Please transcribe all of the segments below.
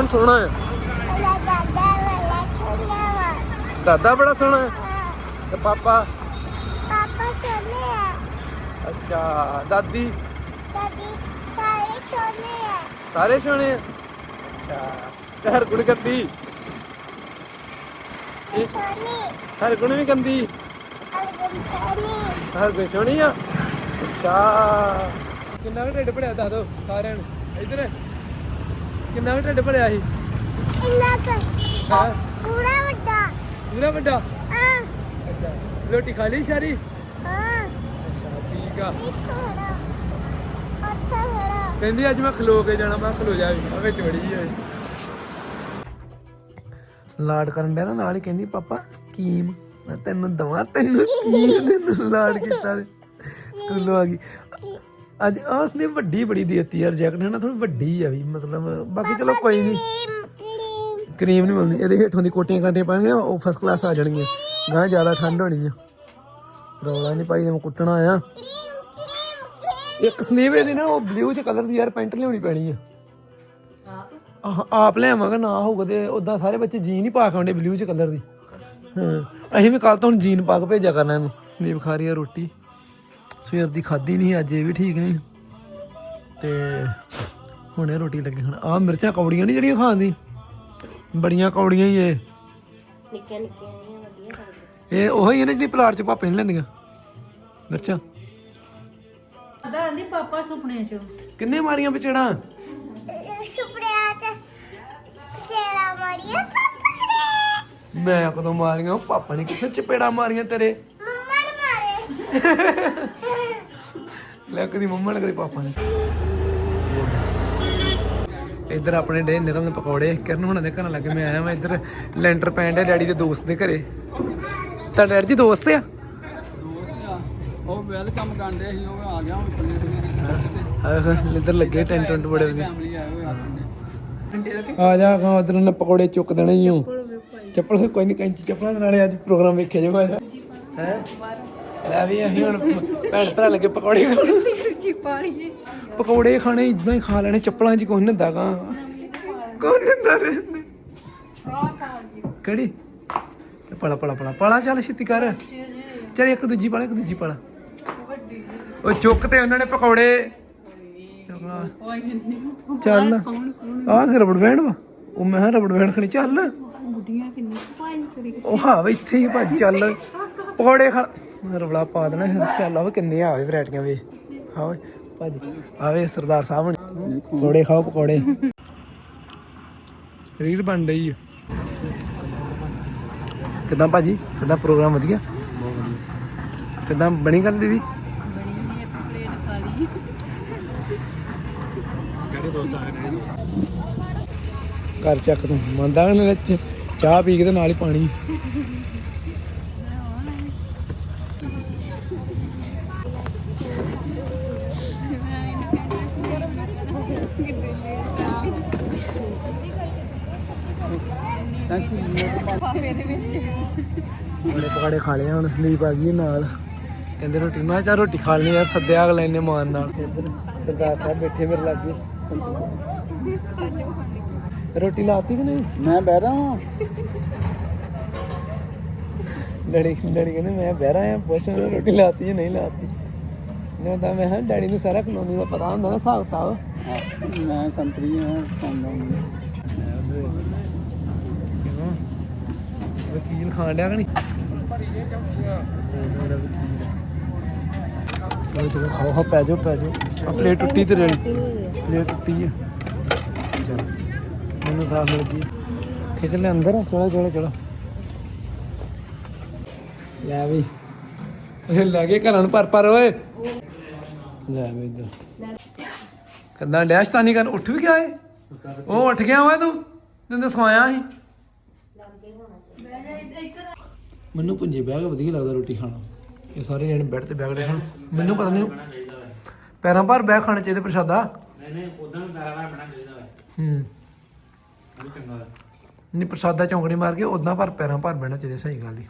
ਕੌਣ ਸੋਹਣਾ ਹੈ? ਦਾਦਾ ਬੜਾ ਸੋਹਣਾ ਹੈ? ਤੇ ਪਾਪਾ? ਪਾਪਾ ਛੋਨੇ ਆ ਅੱਛਾ, ਦਾਦੀ? ਦਾਦੀ ਸਾਰੇ ਛੋਨੇ ਆ ਸਾਰੇ ਸੋਹਣੇ ਆ ਅੱਛਾ, ਤੇ ਹਰ ਗੁਣ ਗੰਦੀ? ਹਰ ਗੁਣ ਵੀ ਗੰਦੀ? ਹਰ ਗੁਣ ਸੋਹਣੀ ਆ? ਅੱਛਾ, ਕਿੰਨਾ ਕੁ ਢਿੱਡ ਭਰਿਆ ਦੱਸ ਦੋ ਸਾਰਿਆਂ ਨੂੰ। ਇਧਰ। ਕਿੰਨਾ ਕੁ ਢਿੱਡ ਭਰਿਆ ਸੀ? ਇੰਨਾ ਕੁ। ਹਾਂ। ਪੂਰਾ ਵੱਡਾ। ਪੂਰਾ ਵੱਡਾ? ਆ ਅੱਛਾ। ਰੋਟੀ ਖਾ ਲਈ ਸਾਰੀ? ਅੱਛਾ ਠੀਕ ਆ। ਅੱਛਾ ਮੇਰਾ ਕਹਿੰਦੀ ਅੱਜ ਮੈਂ ਖਲੋ ਕੇ ਜਾਣਾ ਮੈਂ ਖਲੋ ਜਾ ਵੀ। ਵਿੱਚ ਵੜੀ ਹੋਈ ਲਾਡ ਕਰਨ ਡਿਆ ਨਾਲ ਹੀ ਕਹਿੰਦੀ ਪਾਪਾ ਕੀਮ। ਮੈਂ ਤੈਨੂੰ ਦਵਾਂ ਤੈਨੂੰ ਕੀਮ ਤੈਨੂੰ ਲਾਡ ਕੀਤਾ। ਸਕੂਲੋਂ ਆ ਗਈ। ਅੱਜ ਆਸ ਨੇ ਵੱਡੀ ਬੜੀ ਦੇਤੀ ਯਾਰ ਜੈਕਟ ਹੈ ਨਾ ਥੋੜੀ ਵੱਡੀ ਆ ਵੀ, ਮਤਲਬ ਬਾਕੀ ਚਲੋ ਕੋਈ ਨਹੀਂ ਕਰੀਮ ਨਹੀਂ ਮਿਲਦੀ ਇਹਦੇ ਹੇਠੋਂ ਦੀ ਕੋਟੀਆਂ ਕਾਟੀਆਂ ਪਾਣਗੇ ਉਹ ਫਸਟ ਕਲਾਸ ਆ ਜਾਣਗੀਆਂ। ਗਾਂ ਜ਼ਿਆਦਾ ਠੰਡ ਹੋਣੀ ਆ। ਰੌਲਾ ਨਹੀਂ ਪਾਈ, ਜਿਵੇਂ ਕੁੱਟਣਾ ਆ। ਇੱਕ ਸਨੀਵ ਇਹਦੀ ਨਾ, ਉਹ ਬਲੂ ਚ ਕਲਰ ਦੀ ਯਾਰ ਪੈਂਟ ਲਿਆਉਣੀ ਪੈਣੀ ਆ। ਆਹ, ਆਪ ਲਿਆਵਾਂਗਾ, ਨਾ ਹੋਊਗਾ ਤੇ ਉਦਾਂ ਸਾਰੇ ਬੱਚੇ ਜੀਨ ਹੀ ਪਾ ਕੇ ਆਉਂਦੇ ਬਲੂ ਚ ਕਲਰ ਦੀ। ਹਾਂ, ਅਸੀਂ ਵੀ ਕੱਲ ਤੋਂ ਹੁਣ ਜੀਨ ਪਾ ਕੇ ਭੇਜਿਆ ਕਰਨਾ ਇਹਨੂੰ, ਸਨੀਵ ਖਾ ਰਹੀ ਆ ਰੋਟੀ। ਸਵੇਰ ਦੀ ਖਾਦੀ ਨਹੀਂ ਅੱਜ ਇਹ ਵੀ ਠੀਕ ਨਹੀਂ। ਤੇ ਹੁਣੇ ਰੋਟੀ ਲੱਗੀ ਖਾਣ ਆ ਮਿਰਚਾਂ ਕੌੜੀਆਂ ਨਹੀਂ ਜਿਹੜੀਆਂ ਖਾਂਦੀ ਬੜੀਆਂ ਕੌੜੀਆਂ ਹੀ ਇਹ। ਨਿੱਕੇ ਨਿੱਕੇ ਆਈਆਂ ਵਧੀਆ ਲੱਗਦੀਆਂ ਇਹ ਉਹੀ ਹੀ ਨੇ ਜਿਹੜੀ ਪਲਾਟ ਚ ਭਾਪੇ ਨੇ ਲੈਂਦੀਆਂ? ਮਿਰਚਾਂ। ਆਦਾ ਆਂਦੀ ਪਾਪਾ ਸੁਪਨੇ ਚ। ਕਿੰਨੇ ਮਾਰੀਆਂ ਵਿਚੜਾ? ਸੁਪਰਿਆ ਚ ਤੇਰਾ ਮੜੀਆ ਪਾਪਾ ਨੇ। ਮੈਂ ਕਦੋਂ ਮਾਰੀਆਂ? ਪਾਪਾ ਨੇ ਕਿੱਥੇ ਚਪੇੜਾ ਮਾਰੀਆਂ ਤੇਰੇ? ਮੰਮਾ ਨੇ ਮਾਰੇ। ਲੈ ਕਦੀ ਮੰਮਾ ਨੇ ਕਦੀ ਪਾਪਾ ਨੇ। ਇੱਧਰ ਆਪਣੇ ਡੇ ਨਿਕਲਣ ਪਕੌੜੇ। ਕਰਨ ਹੁਣਾਂ ਦੇ ਘਰਾਂ ਲੱਗੇ ਮੈਂ ਆਇਆ ਮੈਂ ਇੱਧਰ। ਲੈਂਟਰ ਪੈਣ ਡਿਆ ਡੈਡੀ ਦੇ ਦੋਸਤ ਦੇ ਘਰੇ। ਤਾਂ ਡੈਡੀ ਜੀ ਦੋਸਤ ਆ? ਉਹ ਵੈਲਕਮ ਕਰਦੇ ਸੀ ਉਹ ਆ ਗਿਆ ਹੁਣ ਪੱਲੇ ਪੱਲੇ ਆਹ ਇੱਧਰ ਲੱਗੇ ਟੈਂਟ ਟੈਂਟ ਬੜੇ ਵਧੀਆ। ਆ ਜਾ ਗਾ ਉਧਰ ਨੇ ਪਕੌੜੇ ਚੁੱਕ ਦੇਣੇ ਹੀ ਹੂੰ ਚੱਪਲ ਕੋਈ ਨਹੀਂ ਕੈਂਚੀ ਚੱਪਲਾਂ ਦੇ ਨਾਲੇ ਅੱਜ ਪ੍ਰੋਗਰਾਮ ਵੇਖਿਆ ਜਾਊਗਾ। ਹੈ? ਲੈ ਵੀ ਅਸੀਂ ਹੁਣ ਭੈਣ ਭਰਾ ਲੱਗੇ ਪਕੌੜੇ ਖਾਣ। ਪਕੌੜੇ ਖਾਣੇ ਇਦਾਂ ਹੀ ਖਾ ਲੈਣੇ ਚੱਪਲਾਂ 'ਚ ਕੋਈ ਹੁੰਦਾ ਗਾ। ਕੌਣ ਹੁੰਦਾ ਰਹਿੰਦੇ। ਕਿਹੜੀ? ਤੇ ਪੜਾ ਪੜਾ ਪੜਾ ਪੜਾ ਚੱਲ ਛੇਤੀ ਕਰ। ਚੱਲ ਇੱਕ ਦੂਜੀ ਪੜਾ ਇੱਕ ਦੂਜੀ ਪੜਾ ਉਹ ਚੁੱਕ ਤੇ ਉਹਨਾਂ ਨੇ ਪਕੌੜੇ। ਚੱਲ। ਆਹ ਕਿ ਰਬੜ ਬੈਂਡ ਵਾ? ਉਹ ਮੈਂ ਕਿਹਾ ਰਬੜ ਬੈਂਡ ਖਣੀ। ਚੱਲ। ਬੁੱਢੀਆਂ ਕਿੰਨੀ ਭਾਈ ਕਰੀ ਉਹ ਹਾਂ ਇੱਥੇ ਹੀ ਭੱਜ ਚੱਲ। ਪਕੌੜੇ ਖਾ ਰੌਲਾ ਪਾ ਦੇਣਾ ਫਿਰ ਚੱਲ ਕਿੰਨੇ ਆਵੇ ਵੈਰਾਈਟੀਆਂ ਵੇ। ਹਾਂ ਓਏ ਆਵੇ ਸਰਦਾਰ ਸਾਹਿਬ ਹੁਣ। ਪਕੌੜੇ ਖਾਓ, ਪਕੌੜੇ। ਰੀਲ ਬਣ ਰਹੀ ਹੈ ਕਿਦਾਂ ਭਾਜੀ? ਕਿਦਾਂ ਪ੍ਰੋਗਰਾਮ ਵਧੀਆ? ਕਿਦਾਂ ਬਣੀ ਗੱਲ ਦੀਦੀ? ਘਰ ਚੱਕ ਤੂੰ। ਮੰਨਦਾ ਨਾ ਚਾਹ ਪੀ ਕੇ ਤੇ ਨਾਲ ਹੀ ਪਾਣੀ। ਬੜੇ ਪਕਾੜੇ ਖਾ ਲਿਆ ਹੁਣ ਸੰਦੀਪ ਆ ਗਈ ਹੈ ਨਾਲ। ਕਹਿੰਦੇ ਰੋਟੀ ਮੈਂ ਚੱਲ ਰੋਟੀ ਖਾ ਲੈਣੀ ਯਾਰ ਸੱਦਿਆ ਅਗਲੇ ਨੇ ਮਾਨ ਨਾਲ। ਸਰਦਾਰ ਸਾਹਿਬ ਬੈਠੇ ਮੇਰੇ ਲਾਗੇ। ਰੋਟੀ ਲਾਤੀ ਕਿ ਨਹੀਂ? ਮੈਂ ਬਹਿ ਰਹਾ ਹਾਂ ਡੈਡੀ ਡੈਡੀ ਕਹਿੰਦੇ ਮੈਂ ਬਹਿ ਰਹਾ ਆ ਪੁੱਛ ਉਹਨਾਂ ਨੂੰ ਰੋਟੀ ਲਾਤੀ ਜਾਂ ਨਹੀਂ ਲਾਤੀ। ਨਾ ਤਾਂ ਮੈਂ ਹਾਂ ਡੈਡੀ ਨੂੰ ਸਾਰਾ ਕਲੋਨੀ ਦਾ ਪਤਾ ਹੁੰਦਾ ਨਾ ਹਿਸਾਬ ਕਿਤਾਬ। ਮੈਂ ਸੰਤਰੀ ਹਾਂ ਖਾਂਦਾ ਕਿਉਂ? ਵਕੀਲ ਖਾਣ ਡਿਆ ਕਿ ਨਹੀਂ? ਚਲੋ ਚਲੋ ਖਾਓ ਖਾਓ ਪੈ ਜਾਓ ਪੈ ਜਾਓ। ਆ ਪਲੇਟ ਟੁੱਟੀ ਤੇ ਰੇੜੀ ਪਲੇਟ ਟੁੱਟੀ ਹੈ ਚਲ ਮੈਨੂੰ ਸਾਫ਼ ਮਿਲ ਗਈ। ਖਿੱਚ ਲੈ ਅੰਦਰ। ਚਲੋ ਚਲੋ ਚਲੋ। ਲੈ ਵੀ। ਇਹ ਲੈ ਕੇ ਘਰਾਂ ਨੂੰ ਪਰ ਪਰ ਓਏ। ਲੈ ਵੀ ਇੱਧਰ। ਕੰਦਾ ਡੈਸ਼ਤਾਨੀ ਕਰਨ ਉੱਠ ਵੀ ਗਿਆ ਏ? ਉਹ ਉੱਠ ਗਿਆ ਵਾ ਤੂੰ ਤੈਨੂੰ ਤਾਂ ਸਵਾਇਆ ਸੀ। ਮੈਨੂੰ ਪੁੰਜੇ ਬਹਿ ਕੇ ਵਧੀਆ ਲੱਗਦਾ ਰੋਟੀ ਖਾਣਾ। ਇਹ ਸਾਰੇ ਜਣੇ ਬੈੱਡ ਤੇ ਬੈਠ ਕੇ ਖਾਣ। ਮੈਨੂੰ ਪਤਾ ਨਹੀਂ ਪੈਰਾਂ ਪਰ ਬਹਿ ਖਾਣੇ ਚਾਹੀਦੇ ਪ੍ਰਸ਼ਾਦਾ। ਨਹੀਂ ਨਹੀਂ ਉਦਾਂ ਵੀ ਪੈਰਾਂ ਬਣਾ ਚਾਹੀਦਾ ਹੈ। ਨਹੀਂ ਪ੍ਰਸ਼ਾਦਾ ਚੌਂਕੜੀ ਮਾਰ ਕੇ ਉਦਾਂ ਪਰ ਪੈਰਾਂ ਪਰ ਬਹਿਣਾ ਚਾਹੀਦਾ ਸਹੀ ਗੱਲ ਹੀ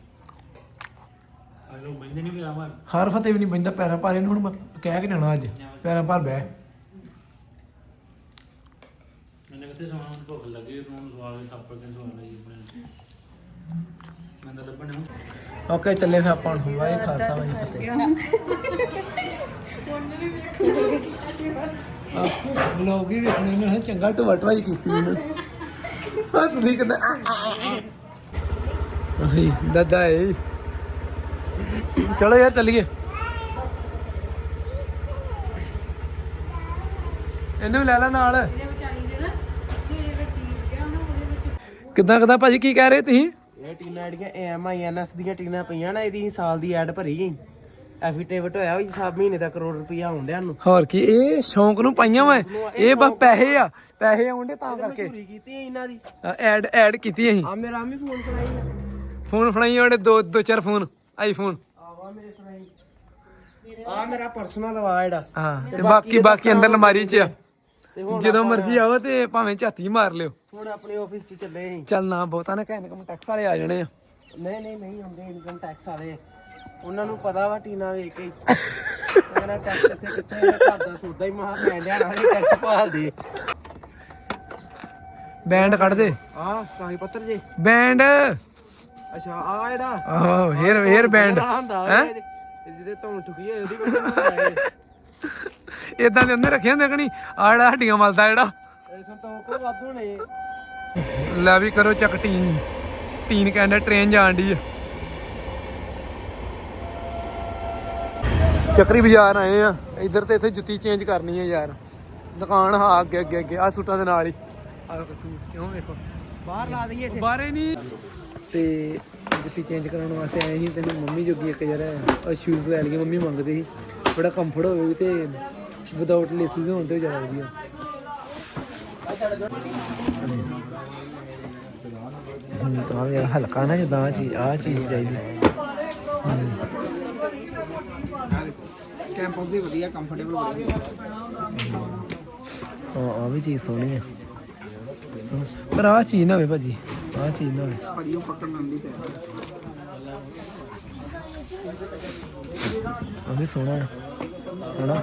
ਨਹੀਂ ਪਿਆ ਮਾਰ ਹਰ ਫਤਿਹ ਵੀ ਨਹੀਂ ਬੈਂਦਾ ਪੈਰਾਂ ਪਰ ਇਹਨੂੰ ਹੁਣ ਮੈਂ ਕਹਿ ਕੇ ਜਾਣਾ ਅੱਜ। ਪੈਰਾਂ ਪਰ ਬਹਿ। ਮੈਨੇ ਇੱਥੇ ਸੋਣਾ ਭੁੱਖ ਲੱਗੀ ਤੂੰ ਸਵਾਲ ਥੱਪੜ ਕੇ ਸਵਾਲ ਆਪਣੇ ਮੈਂ ਤਾਂ ਲੱਭਣ ਨੂੰ ਓਕੇ ਚੱਲੇ ਫਿਰ ਆਪਾਂ ਹੁਣ ਵਾਹਿ ਖਾਲਸਾ ਵਾਹਿ ਫਤਿਹ। ਵਲੋਗ ਹੀ ਵੇਖਣੇ ਨੇ ਚੰਗਾ ਟਵਟ ਵਾਈ ਕੀਤੀ ਇਹਨੇ। ਹੱਸਦੀ ਕਿਦਾਂ ਆਹੀ ਦਾਦਾ ਏ। ਚਲੋ ਯਾਰ ਚੱਲੀਏ। ਇਹਨੂੰ ਲੈ ਲੈ ਨਾਲ। ਕਿੱਦਾਂ ਕਿੱਦਾਂ ਭਾਜੀ ਕੀ ਕਹਿ ਰਹੇ ਤੁਸੀਂ? ਇਹ ਟੀਨਾਂ ਜਿਹੜੀਆਂ ਐਮਆਈਐਨਐਸ ਦੀਆਂ ਟੀਨਾਂ ਪਈਆਂ ਨਾ ਇਹਦੀ ਸਾਲ ਦੀ ਐਡ ਭਰੀ ਗਈ। ਐਫੀਟੇਵਟ ਹੋਇਆ ਵੀ ਸਭ ਮਹੀਨੇ ਦਾ ਕਰੋੜ ਰੁਪਈਆ ਹੁੰਦਿਆਂ ਨੂੰ ਹੋਰ ਕੀ ਇਹ ਸ਼ੌਂਕ ਨੂੰ ਪਾਈਆਂ ਵਾ। ਇਹ ਬਸ ਪੈਸੇ ਆ ਪੈਸੇ ਆਉਂਦੇ ਤਾਂ ਕਰਕੇ। ਚੋਰੀ ਕੀਤੀ ਇਹਨਾਂ ਦੀ। ਐਡ ਐਡ ਕੀਤੀ ਅਸੀਂ। ਆ ਮੇਰਾ ਆਮੀ ਫੋਨ ਕਰਾਈ ਫੋਨ ਫੜਾਈ ਉਹਦੇ ਦੋ ਦੋ ਚਾਰ ਫੋਨ। ਆਈਫੋਨ ਮੇਰੇ ਆ ਮੇਰਾ ਪਰਸਨਲ ਜਿਹੜਾ। ਹਾਂ ਤੇ ਬਾਕੀ ਬਾਕੀ ਅੰਦਰ ਅਲਮਾਰੀ 'ਚ ਆ। ਤੇ ਹੁਣ ਜਦੋਂ ਮਰਜ਼ੀ ਆਓ ਤੇ ਭਾਵੇਂ ਝਾਤੀ ਮਾਰ ਲਿਓ। ਹੁਣ ਆਪਣੇ ਆਫਿਸ 'ਚ ਚੱਲੇ ਸੀ। ਚੱਲ ਨਾ ਬਹੁਤਾ ਨਾ ਕਹਿਣ ਕਮ ਟੈਕਸ ਵਾਲੇ ਆ ਜਾਣੇ ਆ। ਨਹੀਂ ਨਹੀਂ ਨਹੀਂ ਹੁੰਦੇ ਇਨਕਮ ਟੈਕਸ ਵਾਲੇ। ਉਹਨਾਂ ਨੂੰ ਪਤਾ ਵਾ ਟੀਨਾ ਵੇਖ ਕੇ। ਉਹਨਾਂ ਟੈਕਸ ਇੱਥੇ ਕਿੱਥੇ ਹੈ ਘਰ ਦਾ ਸੌਦਾ ਹੀ ਮਹਾ ਮੈਂ ਲਿਆਣਾ ਨਹੀਂ ਟੈਕਸ ਭਾਲ ਦੇ। ਬੈਂਡ ਕੱਢ ਦੇ। ਆ ਕਾਗਜ਼ ਪੱਤਰ ਜੇ। ਬੈਂਡ ਅੱਛਾ ਆ ਜਿਹੜਾ ਆਹੋ ਹੇਅਰ ਹੇਅਰ ਬੈਂਡ ਹੁੰਦਾ ਹੈਂ? ਜਿਹਦੇ ਤੋਂ ਠੁਕੀ ਹੋਈ ਉਹਦੀ ਕੋਈ ਹੁੰਦਾ ਹੈ। ਇਦਾਂ ਦੇ ਉਹਨੇ ਰੱਖੇ ਹੁੰਦੇ ਕਣੀ ਆੜਾ ਹੱਡੀਆਂ ਮਲਦਾ ਜਿਹੜਾ। ਇਸ ਤੋਂ ਕੋ ਵੱਧ ਹੋਣੇ ਲੈ ਵੀ ਕਰੋ ਚੱਕ ਟੀਨ। ਟੀਨ ਕਹਿੰਦਾ ਟ੍ਰੇਨ ਜਾਣ ਦੀ ਆ। ਚੱਕਰੀ ਬਾਜ਼ਾਰ ਆਏ ਆ। ਇੱਧਰ ਤੇ ਇੱਥੇ ਜੁੱਤੀ ਚੇਂਜ ਕਰਨੀ ਆ ਯਾਰ। ਦੁਕਾਨ ਹਾਂ ਅੱਗੇ ਅੱਗੇ ਅੱਗੇ ਆ ਸੂਟਾਂ ਦੇ ਨਾਲ ਹੀ। ਆ ਸੂਟ ਕਿਉਂ ਵੇਖੋ? ਬਾਹਰ ਲਾ ਦਈਏ ਇੱਥੇ। ਨਹੀਂ। ਤੇ ਜੁੱਤੀ ਚੇਂਜ ਕਰਾਉਣ ਵਾਸਤੇ ਆਏ ਸੀ ਤੇ ਮੰਮੀ ਜੋਗੀ ਇੱਕ ਜਰਾ ਸ਼ੂਜ਼ ਲੈ ਲਈਏ ਮੰਮੀ ਮੰਗਦੇ ਸੀ। ਬੜਾ ਕੰਫਰਟ ਹੋਵੇ ਵੀ ਤੇ ਵਿਦਆਊਟ ਲੇਸਿਸ ਹੋਣ ਤੇ ਜ਼ਿਆਦਾ ਵਧੀਆ। ਤਾਂ ਯਾਰ ਹਲਕਾ ਨਾ ਜਿੱਦਾਂ ਆ ਚੀਜ਼ ਆ ਚੀਜ਼ ਚਾਹੀਦੀ। ਕੈਂਪਸ ਦੀ ਵਧੀਆ ਕੰਫਰਟੇਬਲ ਹਾਂ ਆ ਵੀ ਚੀਜ਼ ਸੋਹਣੀ ਆ। ਹਾਂ, ਪਰ ਆ ਚੀਜ਼ ਨਾ ਹੋਵੇ ਭਾਜੀ। ਆ ਚੀਜ਼ ਨਾ ਹੋਵੇ ਬੜੀ ਉਹ ਪੈ ਉਹ ਵੀ ਸੋਹਣਾ ਹੈ। ਹਨਾ?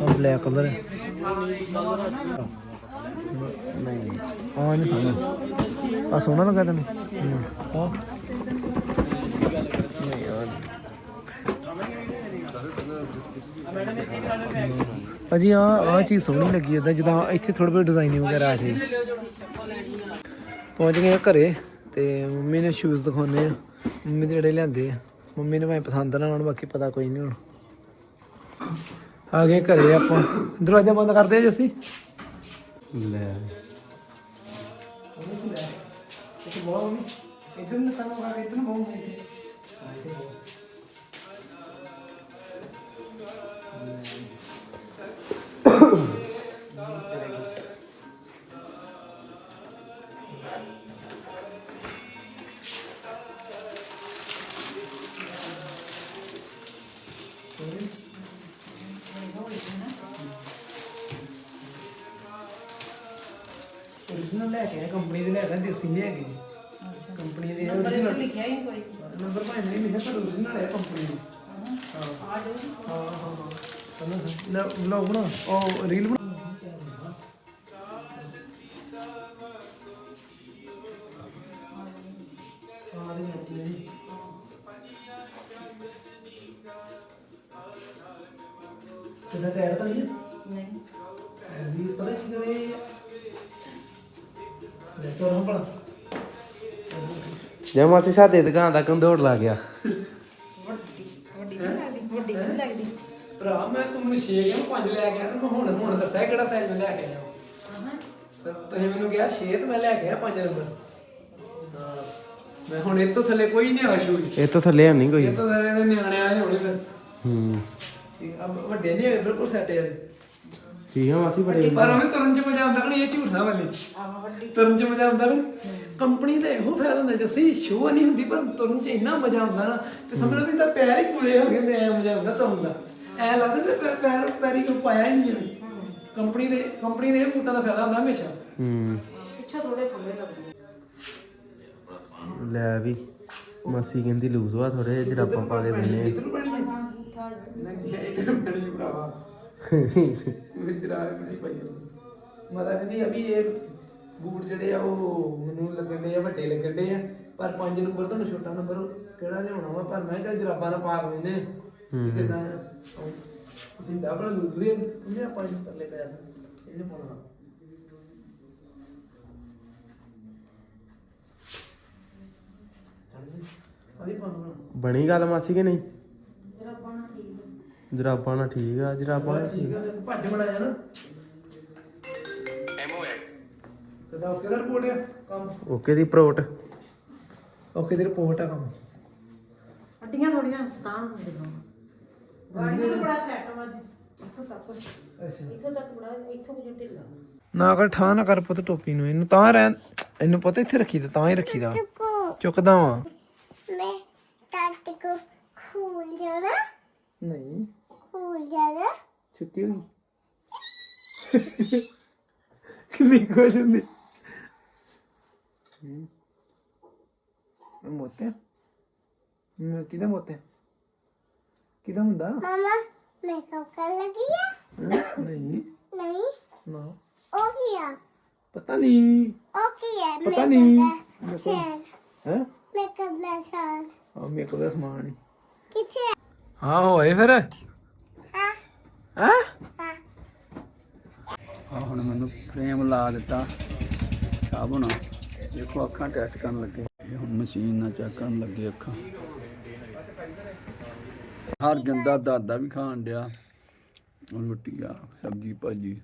ਉਹ ਬਲੈਕ ਕਲਰ ਹੈ। ਨਹੀਂ ਨਹੀਂ ਆ ਨਹੀਂ ਸੋਹਣਾ। ਆ ਸੋਹਣਾ ਲੱਗਾ ਤੈਨੂੰ? ਹੂੰ। ਨਹੀਂ ਯਾਰ ਭਾਜੀ ਆ ਆ ਚੀਜ਼ ਸੋਹਣੀ ਲੱਗੀ ਓਦਾਂ, ਜਿੱਦਾਂ ਇੱਥੇ ਥੋੜਾ ਬਹੁਤ ਡਿਜ਼ਾਈਨਿੰਗ ਵਗੈਰਾ ਆ ਜੇ ਪਹੁੰਚ ਗਏ ਆ ਘਰੇ ਤੇ ਮੰਮੀ ਨੇ ਸ਼ੂਜ਼ ਦਿਖਾਉਣੇ ਆ। ਮੰਮੀ ਦੇ ਜਿਹੜੇ ਲਿਆਂਦੇ ਆ। ਮੰਮੀ ਨੂੰ ਭਾਵੇਂ ਪਸੰਦ ਨਾ ਆਉਣ ਬਾਕੀ ਪਤਾ ਕੋਈ ਨਹੀਂ ਹੁਣ। ਆ ਗਏ ਘਰੇ ਆਪਾਂ। ਦਰਵਾਜ਼ਾ ਬੰਦ ਕਰਦੇ ਆ ਜੱਸੀ ਲੈ। ਇੱਥੇ ਬਹੁਤ ਮੰਮੀ ਇਧਰ ਨੂੰ ਕੰਮ ਕਰ ਇਧਰ ਨੂੰ ਬਹੁਤ ਇੱਥੇ origignal ਲੈ ਕੇ ਆਏ ਕੰਪਨੀ ਦੇ ਲੈ ਕੇ ਆਏ, ਦੇਸੀ ਨਹੀਂ ਹੈਗੇ ਅੱਛਾ ਕੰਪਨੀ ਦੇ origignal ਲਿਖਿਆ ਹੀ ਕੋਈ ਨੰਬਰ ਭਾਵੇਂ ਨਹੀਂ ਲਿਖਿਆ ਪਰ origignal ਹੈ ਕੰਪਨੀ ਦੀ ਹਾਂ ਆ ਜਾਓ ਜੇ ਮਾਸੀ ਸਾਡੇ ਦੁਕਾਨ ਤੱਕ ਦੌੜ ਲਾ ਗਿਆ। ਵੱਡੀ ਨਹੀਂ ਲੱਗਦੀ ਵੱਡੀ ਨਹੀਂ ਲੱਗਦੀ ਭਰਾ ਮੈਂ ਤੂੰ ਮੈਨੂੰ 6 ਗਿਆ 5 ਲੈ ਕੇ ਆਇਆ? ਤੇ ਮੈਂ ਹੁਣ ਹੁਣ ਦੱਸਿਆ ਕਿਹੜਾ ਸਾਈਜ਼ ਮੈਂ ਲੈ ਕੇ ਆਇਆ ਤੇ ਤੁਸੀਂ ਮੈਨੂੰ ਕਿਹਾ 6 ਤੇ ਮੈਂ ਲੈ ਕੇ ਆਇਆ 5 ਨੰਬਰ। ਹਾਂ ਮੈਂ ਹੁਣ ਇਹ ਤੋਂ ਥੱਲੇ ਕੋਈ ਨਹੀਂ ਆ ਸ਼ੂਜ਼। ਇਹ ਤੋਂ ਥੱਲੇ ਨਹੀਂ ਕੋਈ। ਇਹ ਤੋਂ ਥੱਲੇ ਦੇ ਨਿਆਣੇ ਆਏ ਹੋਣੇ ਫਿਰ। ਹੂੰ। ਇਹ ਅਬ ਵੱਡੇ ਨਹੀਂ ਹੈਗੇ ਬਿਲਕੁਲ ਸੈਟ ਹੈ ਠੀਕ ਆ ਮਾਸੀ ਬੜੇ ਪਰ ਉਹਨੇ ਤੁਰਨ ਚ ਮਜ਼ਾ ਆਉਂਦਾ ਕਿ ਨਹੀਂ ਇਹ ਝੂਠ ਵਾਲੀ ਤੁਰਨ ਚ ਮਜ਼ਾ ਆਉਂਦਾ ਕਿ ਕੰਪਨੀ ਦਾ ਇਹੋ ਫਾਇਦਾ ਹੁੰਦਾ ਜੱਸੀ ਸ਼ੋਅ ਨਹੀਂ ਹੁੰਦੀ ਪਰ ਤੁਰਨ ਚ ਇੰਨਾ ਮਜ਼ਾ ਆਉਂਦਾ ਨਾ ਕਿ ਸਮਝ ਲਓ ਵੀ ਤਾਂ ਪੈਰ ਹੀ ਕੁਲੇ ਹੋ ਗਏ ਨੇ ਐ ਮਜ਼ਾ ਆਉਂਦਾ ਤੁਰਨ ਦਾ। ਐ ਲੱਗਦਾ ਕਿ ਪੈਰ ਪੈਰੀ ਕੋ ਪਾਇਆ ਹੀ ਨਹੀਂ ਹੈ। ਕੰਪਨੀ ਦੇ ਕੰਪਨੀ ਦੇ ਇਹ ਫੁੱਟਾਂ ਦਾ ਫਾਇਦਾ ਹੁੰਦਾ ਹਮੇਸ਼ਾ। ਹੂੰ। ਪਿੱਛੇ ਥੋੜੇ ਥੋੜੇ ਲੱਗਦੇ। ਲੈ ਵੀ ਮਾਸੀ ਕਹਿੰਦੀ ਲੂਜ਼ ਵਾ ਥੋੜੇ ਜਰਾਬਾਂ ਪਾ ਕੇ ਬੰਨੇ ਇਧਰ ਬਣੀ ਹੈ। ਨਹੀਂ ਇਧਰ ਬਣੀ ਭਰਾਵਾ? ਮੇਰੀ ਜਰਾ ਬਣੀ ਪਈ ਹੈ ਮਤਲਬ ਕਹਿੰਦੀ ਆ ਵੀ ਇਹ ਬੂਟ ਜਿਹੜੇ ਆ ਉਹ ਮੈਨੂੰ ਲੱਗਣ ਦੇ ਆ ਵੱਡੇ ਲੱਗਣ ਦੇ ਆ। ਪਰ 5 ਨੰਬਰ ਤੁਹਾਨੂੰ ਛੋਟਾ ਨੰਬਰ ਕਿਹੜਾ ਲਿਆਉਣਾ ਵਾ? ਪਰ ਮੈਂ ਕਿਹਾ ਚੱਲ ਜਰਾਬਾਂ ਨਾਲ ਪਾ ਕੇ ਲੈਨੇ ਹੂੰ ਕਿਦਾਂ ਜਿੰਦਾ ਬੜਾ ਲੂਜ਼ਰੀ ਉਹਨੇ ਆਪਾਂ ਨੂੰ ਪਰਲੇ ਪਿਆ ਇਹਨੇ ਪਾਉਣਾ। ਅਭੀ ਪਾਉਣਾ ਬਣੀ ਗੱਲ ਮਾਸੀ ਕਿ ਨਹੀਂ? ਜਰਾਬਾਂ ਨਾਲ ਠੀਕ ਆ ਜਰਾਬਾਂ ਨਾਲ ਠੀਕ ਆ। ਤੇ ਭੱਜ ਬੜਾ ਜਾ ਨਾ। ਐਮਓ ਹੈ ਕਦਾ ਓਕੇ ਦਾ ਰਿਪੋਰਟ ਆ ਕੰਮ। ਓਕੇ ਦੀ ਪ੍ਰੋਟ ਓਕੇ ਦੀ ਰਿਪੋਰਟ ਆ ਕੰਮ। ਅੱਡੀਆਂ ਥੋੜੀਆਂ ਸਤਾਨ ਹੁੰਦੀਆਂ। ਗਾੜੀਆਂ ਤਾਂ ਬੜਾ ਸੈੱਟ ਵਾ ਜੀ ਇੱਥੋਂ ਤੱਕ ਅੱਛਾ। ਇੱਥੋਂ ਤੱਕ ਬੜਾ ਇੱਥੋਂ ਕੁਝ ਢਿੱਲਾ ਨਾ ਕਰ ਠਾ ਨਾ ਕਰ ਪੁੱਤ ਟੋਪੀ ਨੂੰ ਇਹਨੂੰ ਤਾਂ ਰਹਿਣ ਇਹਨੂੰ ਪਤਾ ਇੱਥੇ ਰੱਖੀ ਤੇ ਤਾਂ ਹੀ ਰੱਖੀਦਾ ਚੁੱਕੋ ਚੁੱਕਦਾ ਵਾਂ। ਮੈਂ ਟੱਟ ਕੋ ਖੂਲ ਜਾਣਾ ਨਹੀਂ। ਖੂਲ ਜਾਣਾ ਛੁੱਟੀ ਹੋ ਗਈ ਕਿੰਨੀ ਖੁਸ਼ ਹੁੰਦੀ ਹੂੰ ਮੈਂ ਮੋਤੇ ਮੈਂ ਕਿਹਦਾ ਮੋਤੇ ਕਿਹਦਾ ਹੁੰਦਾ ਮਮਾ ਮੇਕਅਪ ਕਰ ਲਗੀ ਆ ਹੈਂ? ਨਹੀਂ ਨਹੀਂ ਨਾ ਉਹ ਕੀ ਆ ਪਤਾ ਨਹੀਂ ਉਹ ਕੀ ਹੈ ਪਤਾ ਨਹੀਂ ਸ਼ੈਨ ਹੈ ਮੇਕਅਪ ਦਾ ਹਾਂ ਮੇਰੇ ਕੋਲ ਤਾਂ ਸਮਾਨ ਨਹੀਂ ਕਿੱਥੇ ਆ? ਹਾਂ ਹੋਏ ਫਿਰ ਹਾਂ ਹੈ ਹਾਂ? ਆ ਹੁਣ ਮੈਨੂੰ ਫਰੇਮ ਲਾ ਦਿੱਤਾ। ਸਾਬਣਾ ਦੇਖੋ ਅੱਖਾਂ ਟੈਸਟ ਕਰਨ ਲੱਗੇ। ਇਹ ਹੁਣ ਮਸ਼ੀਨ ਨਾਲ ਚੈੱਕ ਕਰਨ ਲੱਗੇ ਅੱਖਾਂ। ਹਰ ਗੰਦਾ ਦਾਦਾ ਵੀ ਖਾਣ ਡਿਆ। ਰੋਟੀ ਆ, ਸਬਜੀ, ਭਾਜੀ।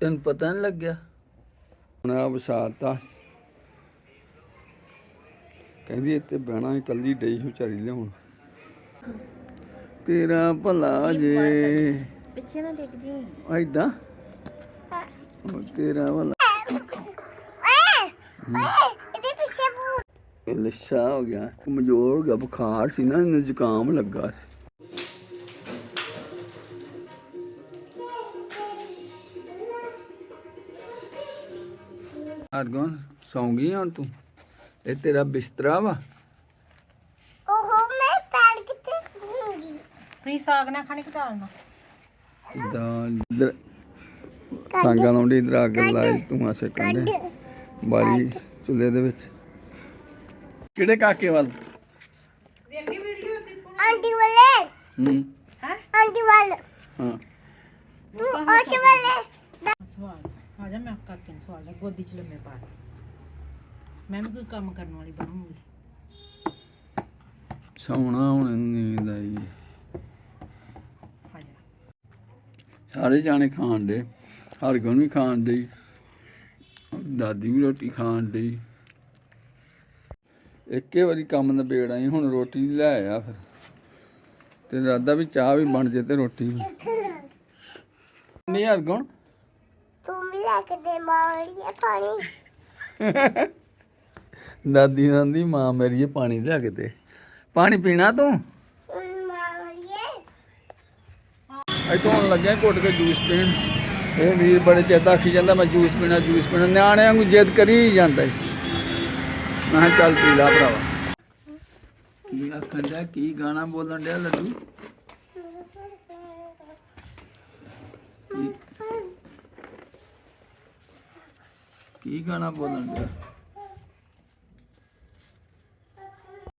ਤੈਨੂੰ ਪਤਾ ਨਹੀਂ ਲੱਗਿਆ? ਹੁਣ ਆ ਵਸਾਤਾ ਕਹਿੰਦੀ ਇੱਥੇ ਬਹਿਣਾ ਇਕੱਲੀ ਡਈ ਵਿਚਾਰੀ ਲਿਆਉਣ। ਤੇਰਾ ਭਲਾ ਜੇ। ਪਿੱਛੇ ਨਾ ਡਿੱਗ ਜੀ। ਐਦਾਂ ਉਹ ਤੇਰਾ ਭਲਾ। ਇਹਦੇ ਪਿੱਛੇ ਭੂਤ ਲੱਛਾ ਹੋ ਗਿਆ। ਕਮਜ਼ੋਰ ਹੋ ਗਿਆ ਬੁਖਾਰ ਸੀ ਨਾ ਇਹਨੂੰ ਜ਼ੁਕਾਮ ਲੱਗਾ ਸੀ। ਹਰਗੁਣ ਸੌਂ ਗਈ ਹੁਣ ਤੂੰ? ਇਹ ਤੇਰਾ ਬਿਸਤਰਾ ਵਾ ਓਹੋ ਮੈਂ ਪੈਰ ਕਿੱਥੇ ਘੁੰਮੂਗੀ ਤੁਸੀਂ ਸਾਗ ਨਾ ਖਾਣੇ ਕਿ ਦਾਲ ਨਾ? ਦਾਲ ਇਧਰ ਸਾਂਗਾ ਲਾਉਂਦੀ ਇਧਰ ਅੱਗ ਲਾਈ ਤੂੰ ਆਸੇ ਕੰਡੇ ਬਾਲੀ ਚੁੱਲ੍ਹੇ ਦੇ ਵਿੱਚ। ਕਿਹੜੇ ਕਾਕੇ ਵੱਲ? ਵੇਖੀ ਵੀਡੀਓ ਤੇ ਆਂਟੀ ਵਾਲੇ। ਹੂੰ। ਆਂਟੀ ਵਾਲੇ। ਹਾਂ। ਤੂੰ ਉਸ ਵਾਲੇ ਸਵਾਲ ਆ ਜਾ ਮੈਂ ਕਾਕੇ ਨੂੰ ਸਵਾਲ ਦਾ ਗੋਦੀ ਚ ਲੰਮੇ ਪਾ ਦੇ। ਮੈਂ ਵੀ ਕੋਈ ਕੰਮ ਕਰਨ ਵਾਲੀ ਬਣੂੰਗੀ। ਸੌਣਾ ਹੁਣ ਨੀਂਦ ਆਈ ਆ ਜਾ ਸਾਰੇ ਜਾਣੇ ਖਾਣ ਦੇ ਹਰਗੁਣ ਵੀ ਖਾਣ ਡਈ ਦਾਦੀ ਵੀ ਰੋਟੀ ਖਾਣ ਡਈ ਇੱਕੇ ਵਾਰੀ ਕੰਮ ਨਿਬੇੜ ਆਈ ਹੁਣ ਰੋਟੀ ਲੈ ਆ ਫਿਰ। ਤੇ ਰਾਦਾ ਵੀ ਚਾਹ ਵੀ ਬਣ ਜੇ ਤੇ ਰੋਟੀ ਵੀ। ਨਹੀਂ ਹਰਗੁਣ। ਤੂੰ ਵੀ ਲੈ ਕੇ ਦੇ ਮਾਰੀਏ ਪਾਣੀ। ਦਾਦੀ ਆਂਦੀ ਮਾਂ ਮੇਰੀ ਇਹ ਪਾਣੀ ਲਿਆ ਕੇ ਦੇ। ਪਾਣੀ ਪੀਣਾ ਤੂੰ ਮਾਰੀਏ ਇੱਥੋਂ ਹੁਣ ਲੱਗਿਆ ਘੁੱਟ ਕੇ ਜੂਸ ਪੀਣ। ਇਹ ਵੀਰ ਬੜੇ ਚੇਤਾ ਆਖੀ ਜਾਂਦਾ, ਮੈਂ ਜੂਸ ਪੀਣਾ ਜੂਸ ਪੀਣਾ। ਨਿਆਣਿਆਂ ਨੂੰ ਜਿੱਦ ਕਰੀ ਜਾਂਦਾ ਮੈਂ ਕਿਹਾ ਚੱਲ ਪੀ ਲਾ ਭਰਾਵਾ। ਕੀ ਆਖਣ ਡਿਆ, ਕੀ ਗਾਣਾ ਬੋਲਣ ਡਿਆ ਲੱਡੂ? ਕੀ ਗਾਣਾ ਬੋਲਣ ਡਿਆ?